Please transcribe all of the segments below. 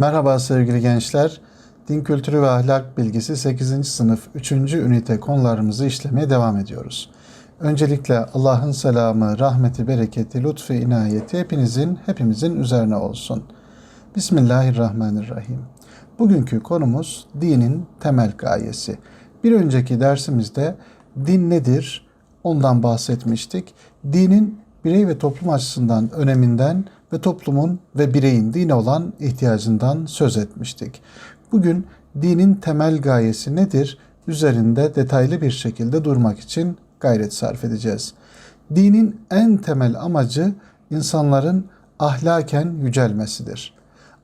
Merhaba sevgili gençler. Din kültürü ve ahlak bilgisi 8. sınıf 3. ünite konularımızı işlemeye devam ediyoruz. Öncelikle Allah'ın selamı, rahmeti, bereketi, lütfu, inayeti hepinizin, hepimizin üzerine olsun. Bismillahirrahmanirrahim. Bugünkü konumuz dinin temel gayesi. Bir önceki dersimizde din nedir? Ondan bahsetmiştik. Dinin birey ve toplum açısından öneminden ve toplumun ve bireyin dine olan ihtiyacından söz etmiştik. Bugün dinin temel gayesi nedir? Üzerinde detaylı bir şekilde durmak için gayret sarf edeceğiz. Dinin en temel amacı insanların ahlaken yücelmesidir.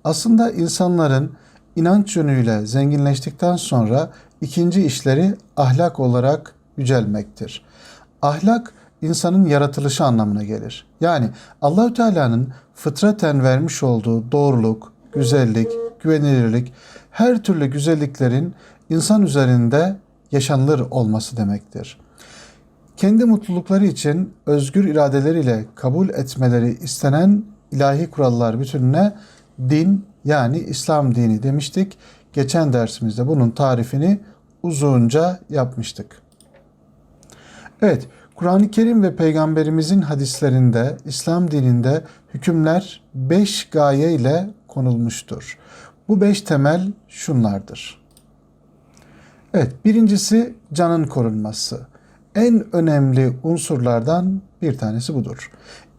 Aslında insanların inanç yönüyle zenginleştikten sonra ikinci işleri ahlak olarak yücelmektir. Ahlak insanın yaratılışı anlamına gelir. Yani Allahü Teala'nın fıtraten vermiş olduğu doğruluk, güzellik, güvenilirlik, her türlü güzelliklerin insan üzerinde yaşanılır olması demektir. Kendi mutlulukları için özgür iradeleriyle kabul etmeleri istenen ilahi kurallar bütününe din yani İslam dini demiştik. Geçen dersimizde bunun tarifini uzunca yapmıştık. Evet, Kur'an-ı Kerim ve Peygamberimizin hadislerinde İslam dininde hükümler beş gaye ile konulmuştur. Bu beş temel şunlardır. Evet, birincisi canın korunması. En önemli unsurlardan bir tanesi budur.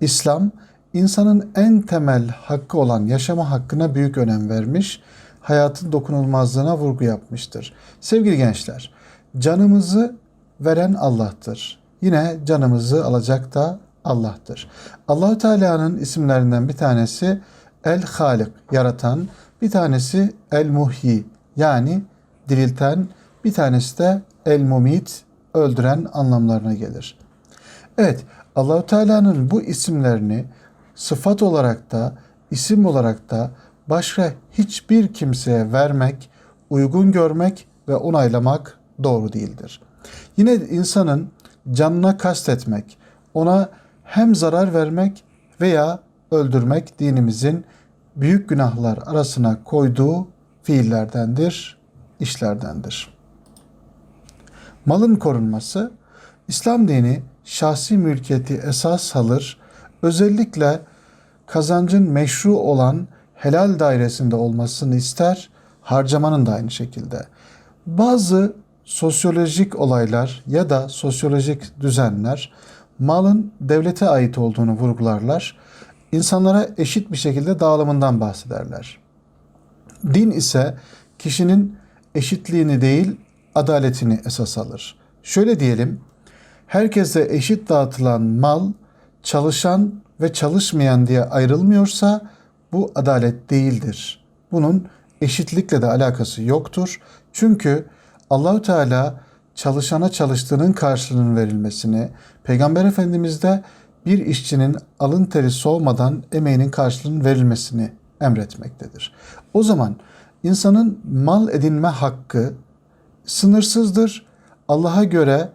İslam, insanın en temel hakkı olan yaşama hakkına büyük önem vermiş, hayatın dokunulmazlığına vurgu yapmıştır. Sevgili gençler, canımızı veren Allah'tır. Yine canımızı alacak da Allah'tır. Allahü Teala'nın isimlerinden bir tanesi El Halik, yaratan, bir tanesi El Muhyi, yani dirilten, bir tanesi de El Mumit, öldüren anlamlarına gelir. Evet, Allahü Teala'nın bu isimlerini sıfat olarak da, isim olarak da başka hiçbir kimseye vermek, uygun görmek ve onaylamak doğru değildir. Yine insanın canına kastetmek, ona hem zarar vermek veya öldürmek dinimizin büyük günahlar arasına koyduğu fiillerdendir, işlerdendir. Malın korunması, İslam dini şahsi mülkiyeti esas alır, özellikle kazancın meşru olan helal dairesinde olmasını ister, harcamanın da aynı şekilde. Bazı sosyolojik olaylar ya da sosyolojik düzenler malın devlete ait olduğunu vurgularlar. İnsanlara eşit bir şekilde dağılımından bahsederler. Din ise kişinin eşitliğini değil adaletini esas alır. Şöyle diyelim, herkese eşit dağıtılan mal çalışan ve çalışmayan diye ayrılmıyorsa bu adalet değildir. Bunun eşitlikle de alakası yoktur. Çünkü Allahü Teala çalışana çalıştığının karşılığının verilmesini, Peygamber Efendimiz de bir işçinin alın teri soğumadan emeğinin karşılığının verilmesini emretmektedir. O zaman insanın mal edinme hakkı sınırsızdır. Allah'a göre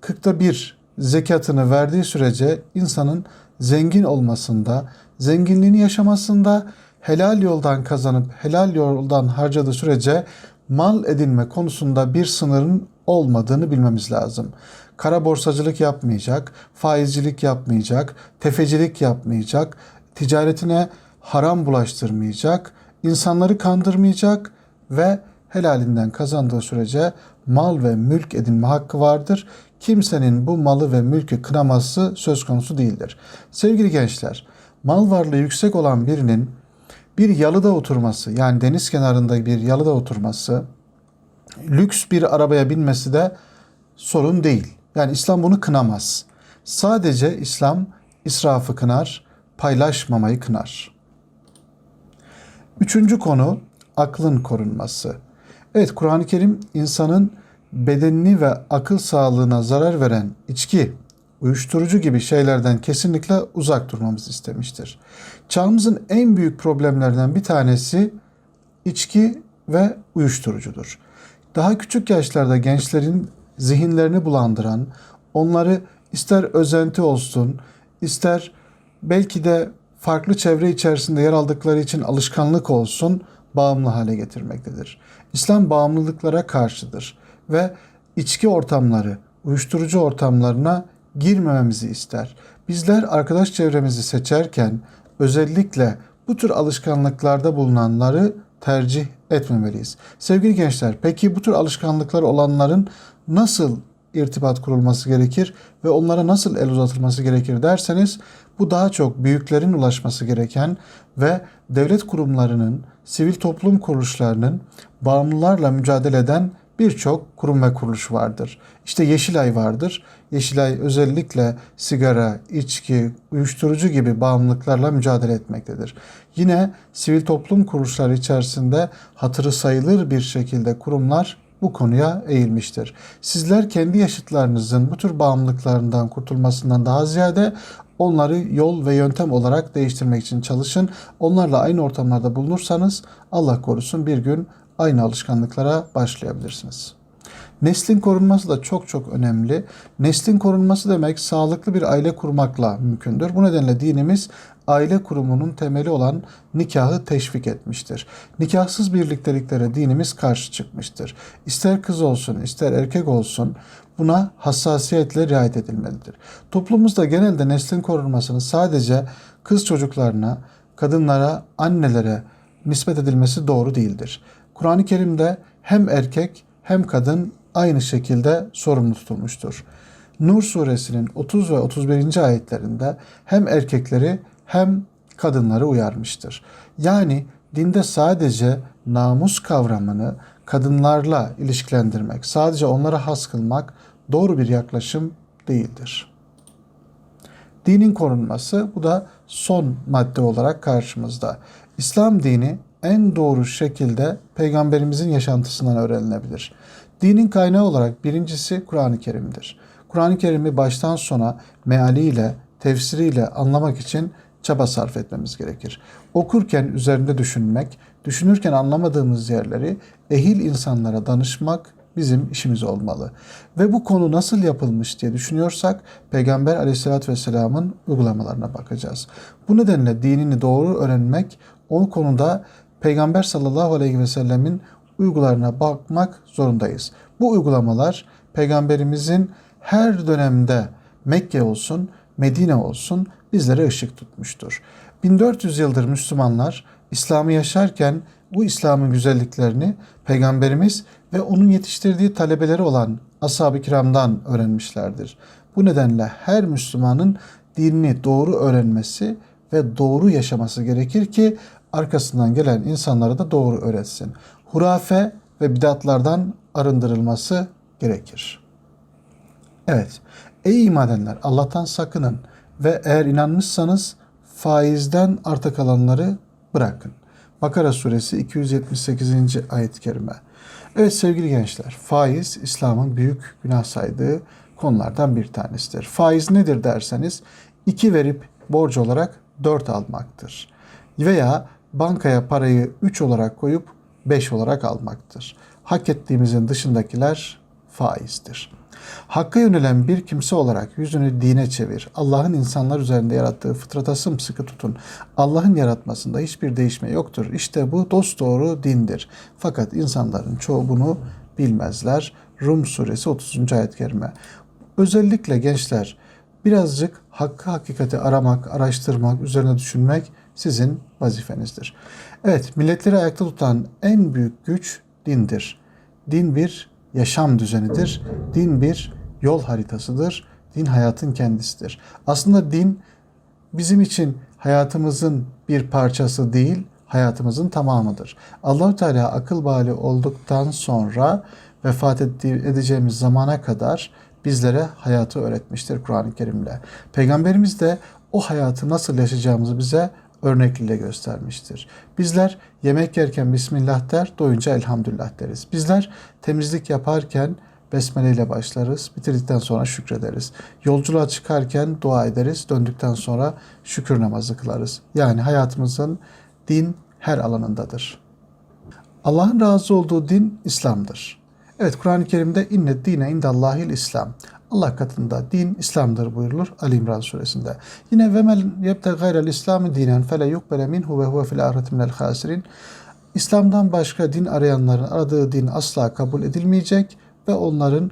kırkta bir zekatını verdiği sürece insanın zengin olmasında, zenginliğini yaşamasında, helal yoldan kazanıp helal yoldan harcadığı sürece mal edinme konusunda bir sınırın olmadığını bilmemiz lazım. Kara borsacılık yapmayacak, faizcilik yapmayacak, tefecilik yapmayacak, ticaretine haram bulaştırmayacak, insanları kandırmayacak ve helalinden kazandığı sürece mal ve mülk edinme hakkı vardır. Kimsenin bu malı ve mülkü kınaması söz konusu değildir. Sevgili gençler, mal varlığı yüksek olan birinin bir yalıda oturması yani deniz kenarında bir yalıda oturması, lüks bir arabaya binmesi de sorun değil. Yani İslam bunu kınamaz. Sadece İslam israfı kınar, paylaşmamayı kınar. Üçüncü konu aklın korunması. Evet Kur'an-ı Kerim insanın bedenini ve akıl sağlığına zarar veren içki, uyuşturucu gibi şeylerden kesinlikle uzak durmamızı istemiştir. Çağımızın en büyük problemlerden bir tanesi içki ve uyuşturucudur. Daha küçük yaşlarda gençlerin zihinlerini bulandıran, onları ister özenti olsun, ister belki de farklı çevre içerisinde yer aldıkları için alışkanlık olsun, bağımlı hale getirmektedir. İslam bağımlılıklara karşıdır ve içki ortamları, uyuşturucu ortamlarına girmememizi ister. Bizler arkadaş çevremizi seçerken özellikle bu tür alışkanlıklarda bulunanları tercih etmemeliyiz. Sevgili gençler, peki bu tür alışkanlıklar olanların nasıl irtibat kurulması gerekir ve onlara nasıl el uzatılması gerekir derseniz bu daha çok büyüklerin ulaşması gereken ve devlet kurumlarının, sivil toplum kuruluşlarının bağımlılarla mücadele eden birçok kurum ve kuruluş vardır. İşte Yeşilay vardır. Yeşilay özellikle sigara, içki, uyuşturucu gibi bağımlılıklarla mücadele etmektedir. Yine sivil toplum kuruluşları içerisinde hatırı sayılır bir şekilde kurumlar bu konuya eğilmiştir. Sizler kendi yaşıtlarınızın bu tür bağımlılıklarından kurtulmasından daha ziyade onları yol ve yöntem olarak değiştirmek için çalışın. Onlarla aynı ortamlarda bulunursanız Allah korusun bir gün aynı alışkanlıklara başlayabilirsiniz. Neslin korunması da çok çok önemli. Neslin korunması demek sağlıklı bir aile kurmakla mümkündür. Bu nedenle dinimiz aile kurumunun temeli olan nikahı teşvik etmiştir. Nikahsız birlikteliklere dinimiz karşı çıkmıştır. İster kız olsun, ister erkek olsun buna hassasiyetle riayet edilmelidir. Toplumumuzda genelde neslin korunmasını sadece kız çocuklarına, kadınlara, annelere nispet edilmesi doğru değildir. Kur'an-ı Kerim'de hem erkek hem kadın aynı şekilde sorumlu tutulmuştur. Nur suresinin 30 ve 31. ayetlerinde hem erkekleri hem kadınları uyarmıştır. Yani dinde sadece namus kavramını kadınlarla ilişkilendirmek, sadece onlara has kılmak doğru bir yaklaşım değildir. Dinin korunması bu da son madde olarak karşımızda. İslam dini en doğru şekilde peygamberimizin yaşantısından öğrenilebilir. Dinin kaynağı olarak birincisi Kur'an-ı Kerim'dir. Kur'an-ı Kerim'i baştan sona mealiyle, tefsiriyle anlamak için çaba sarf etmemiz gerekir. Okurken üzerinde düşünmek, düşünürken anlamadığımız yerleri ehil insanlara danışmak bizim işimiz olmalı. Ve bu konu nasıl yapılmış diye düşünüyorsak Peygamber aleyhissalatü vesselamın uygulamalarına bakacağız. Bu nedenle dinini doğru öğrenmek, o konuda Peygamber sallallahu aleyhi ve sellemin uygularına bakmak zorundayız. Bu uygulamalar Peygamberimizin her dönemde Mekke olsun, Medine olsun bizlere ışık tutmuştur. 1400 yıldır Müslümanlar İslam'ı yaşarken bu İslam'ın güzelliklerini Peygamberimiz ve onun yetiştirdiği talebeleri olan ashab-ı kiramdan öğrenmişlerdir. Bu nedenle her Müslümanın dinini doğru öğrenmesi ve doğru yaşaması gerekir ki arkasından gelen insanlara da doğru öğretsin. Hurafe ve bidatlardan arındırılması gerekir. Evet, ey iman edenler Allah'tan sakının ve eğer inanmışsanız faizden arta kalanları bırakın. Bakara suresi 278. ayet-i kerime. Evet sevgili gençler, faiz İslam'ın büyük günah saydığı konulardan bir tanesidir. Faiz nedir derseniz, iki verip borç olarak dört almaktır. Veya bankaya parayı üç olarak koyup beş olarak almaktır. Hak ettiğimizin dışındakiler faizdir. Hakka yönelen bir kimse olarak yüzünü dine çevir. Allah'ın insanlar üzerinde yarattığı fıtrata sımsıkı tutun. Allah'ın yaratmasında hiçbir değişme yoktur. İşte bu dosdoğru dindir. Fakat insanların çoğu bunu bilmezler. Rum suresi 30. ayet kerime. Özellikle gençler birazcık hakkı hakikati aramak, araştırmak, üzerine düşünmek sizin vazifenizdir. Evet, milletleri ayakta tutan en büyük güç dindir. Din bir yaşam düzenidir. Din bir yol haritasıdır. Din hayatın kendisidir. Aslında din bizim için hayatımızın bir parçası değil, hayatımızın tamamıdır. Allahu Teala akıl bali olduktan sonra vefat edeceğimiz zamana kadar bizlere hayatı öğretmiştir Kur'an-ı Kerim'le. Peygamberimiz de o hayatı nasıl yaşayacağımızı bize örnekliyle göstermiştir. Bizler yemek yerken Bismillah der, doyunca Elhamdülillah deriz. Bizler temizlik yaparken Besmele ile başlarız, bitirdikten sonra şükrederiz. Yolculuğa çıkarken dua ederiz, döndükten sonra şükür namazı kılarız. Yani hayatımızın din her alanındadır. Allah'ın razı olduğu din İslam'dır. Evet Kur'an-ı Kerim'de inne dine indallahil İslam. Allah katında din İslam'dır buyurulur Ali İmran suresinde. Yine ve men yebte gayrel İslami dinen fele yukbele minhu ve huve fil ahireti minel. İslam'dan başka din arayanların aradığı din asla kabul edilmeyecek ve onların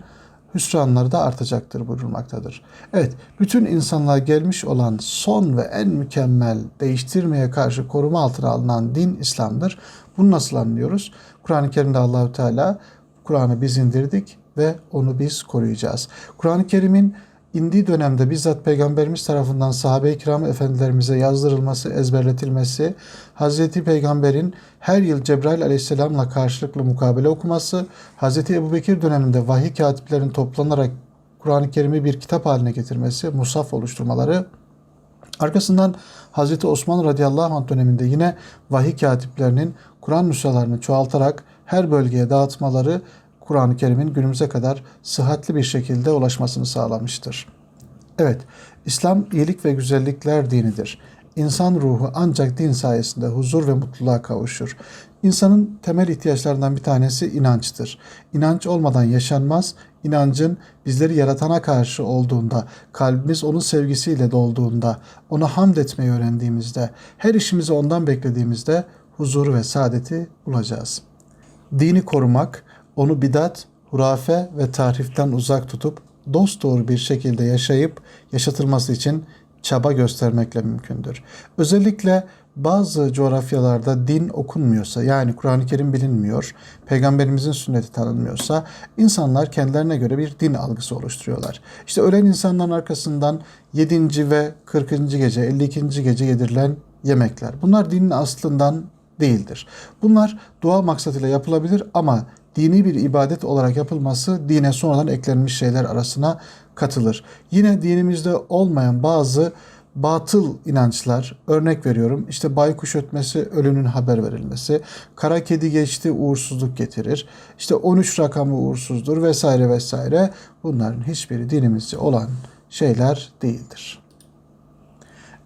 hüsranları da artacaktır buyurulmaktadır. Evet, bütün insanlığa gelmiş olan son ve en mükemmel değiştirmeye karşı koruma altına alınan din İslam'dır. Bunu nasıl anlıyoruz? Kur'an-ı Kerim'de Allahü Teala Kur'an'ı biz indirdik ve onu biz koruyacağız. Kur'an-ı Kerim'in indiği dönemde bizzat Peygamberimiz tarafından sahabe-i kiram efendilerimize yazdırılması, ezberletilmesi, Hazreti Peygamber'in her yıl Cebrail aleyhisselamla karşılıklı mukabele okuması, Hazreti Ebubekir döneminde vahiy katiplerin toplanarak Kur'an-ı Kerim'i bir kitap haline getirmesi, musaf oluşturmaları, Arkasından Hazreti Osman radıyallahu anh döneminde yine vahiy katiplerinin Kur'an nüshalarını çoğaltarak her bölgeye dağıtmaları Kur'an-ı Kerim'in günümüze kadar sıhhatli bir şekilde ulaşmasını sağlamıştır. Evet, İslam iyilik ve güzellikler dinidir. İnsan ruhu ancak din sayesinde huzur ve mutluluğa kavuşur. İnsanın temel ihtiyaçlarından bir tanesi inançtır. İnanç olmadan yaşanmaz. İnancın bizleri yaratana karşı olduğunda, kalbimiz onun sevgisiyle dolduğunda, ona hamd etmeyi öğrendiğimizde, her işimizi ondan beklediğimizde huzuru ve saadeti bulacağız. Dini korumak, onu bidat, hurafe ve tahriften uzak tutup dosdoğru bir şekilde yaşayıp yaşatılması için çaba göstermekle mümkündür. Özellikle bazı coğrafyalarda din okunmuyorsa yani Kur'an-ı Kerim bilinmiyor, peygamberimizin sünneti tanınmıyorsa insanlar kendilerine göre bir din algısı oluşturuyorlar. İşte ölen insanların arkasından 7. ve 40. gece, 52. gece yedirilen yemekler. Bunlar dinin aslından değildir. Bunlar dua maksatıyla yapılabilir ama dini bir ibadet olarak yapılması dine sonradan eklenmiş şeyler arasına katılır. Yine dinimizde olmayan bazı batıl inançlar, örnek veriyorum işte baykuş ötmesi ölünün haber verilmesi, kara kedi geçti uğursuzluk getirir, işte 13 rakamı uğursuzdur vesaire vesaire bunların hiçbiri dinimizde olan şeyler değildir.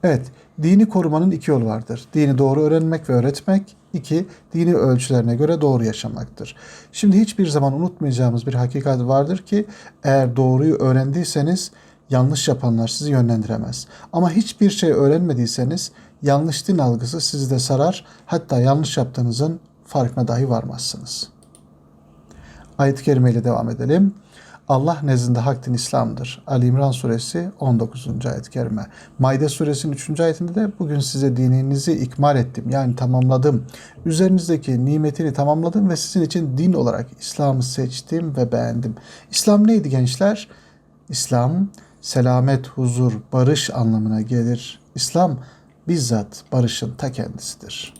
Evet, dini korumanın iki yolu vardır. Dini doğru öğrenmek ve öğretmek. İki, dini ölçülerine göre doğru yaşamaktır. Şimdi hiçbir zaman unutmayacağımız bir hakikat vardır ki eğer doğruyu öğrendiyseniz yanlış yapanlar sizi yönlendiremez. Ama hiçbir şey öğrenmediyseniz yanlış din algısı sizi de sarar. Hatta yanlış yaptığınızın farkına dahi varmazsınız. Ayet-i Kerime ile devam edelim. Allah nezdinde hak din İslam'dır. Ali İmran suresi 19. ayet-i kerime. Maide suresinin 3. ayetinde de bugün size dininizi ikmal ettim. Yani tamamladım. Üzerinizdeki nimetini tamamladım ve sizin için din olarak İslam'ı seçtim ve beğendim. İslam neydi gençler? İslam selamet, huzur, barış anlamına gelir. İslam bizzat barışın ta kendisidir.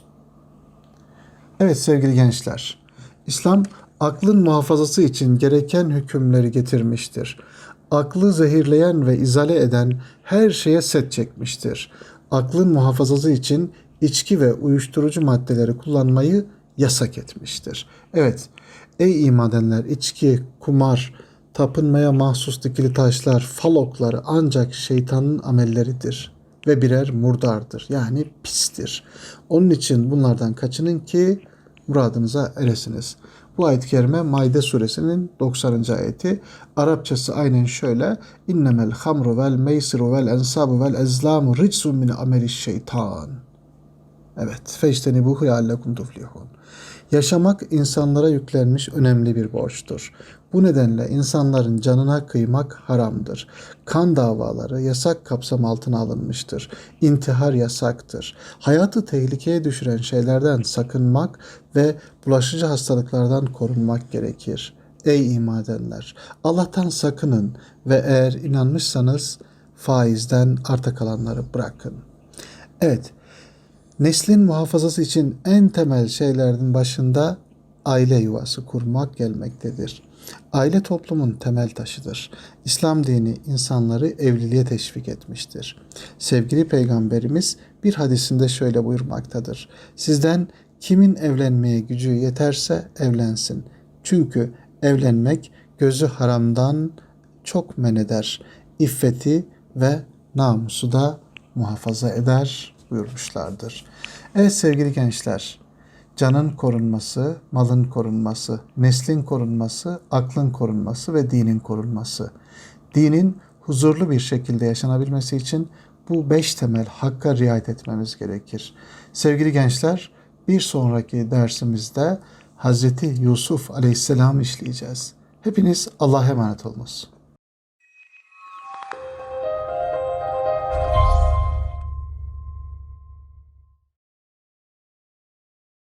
Evet sevgili gençler. İslam aklın muhafazası için gereken hükümleri getirmiştir. Aklı zehirleyen ve izale eden her şeye set çekmiştir. Aklın muhafazası için içki ve uyuşturucu maddeleri kullanmayı yasak etmiştir. Evet, ey iman edenler içki, kumar, tapınmaya mahsus dikili taşlar, falokları ancak şeytanın amelleridir ve birer murdardır. Yani pistir. Onun için bunlardan kaçının ki muradınıza eresiniz. Bu ayet-i kerime Maide suresinin 90. ayeti. Arapçası aynen şöyle. İnnemel hamru vel meysiru vel ensabu vel ezlamu ricsun min ameli şeytan. Evet. Feşteni bu hıyallekum tuflihun. Yaşamak insanlara yüklenmiş önemli bir borçtur. Bu nedenle insanların canına kıymak haramdır. Kan davaları yasak kapsam altına alınmıştır. İntihar yasaktır. Hayatı tehlikeye düşüren şeylerden sakınmak ve bulaşıcı hastalıklardan korunmak gerekir. Ey iman! Allah'tan sakının ve eğer inanmışsanız faizden arta kalanları bırakın. Evet, neslin muhafazası için en temel şeylerin başında aile yuvası kurmak gelmektedir. Aile toplumun temel taşıdır. İslam dini insanları evliliğe teşvik etmiştir. Sevgili peygamberimiz bir hadisinde şöyle buyurmaktadır. Sizden kimin evlenmeye gücü yeterse evlensin. Çünkü evlenmek gözü haramdan çok men eder. İffeti ve namusu da muhafaza eder buyurmuşlardır. Evet sevgili gençler, canın korunması, malın korunması, neslin korunması, aklın korunması ve dinin korunması. Dinin huzurlu bir şekilde yaşanabilmesi için bu beş temel hakka riayet etmemiz gerekir. Sevgili gençler, Bir sonraki dersimizde Hazreti Yusuf Aleyhisselam işleyeceğiz. Hepiniz Allah'a emanet olunuz.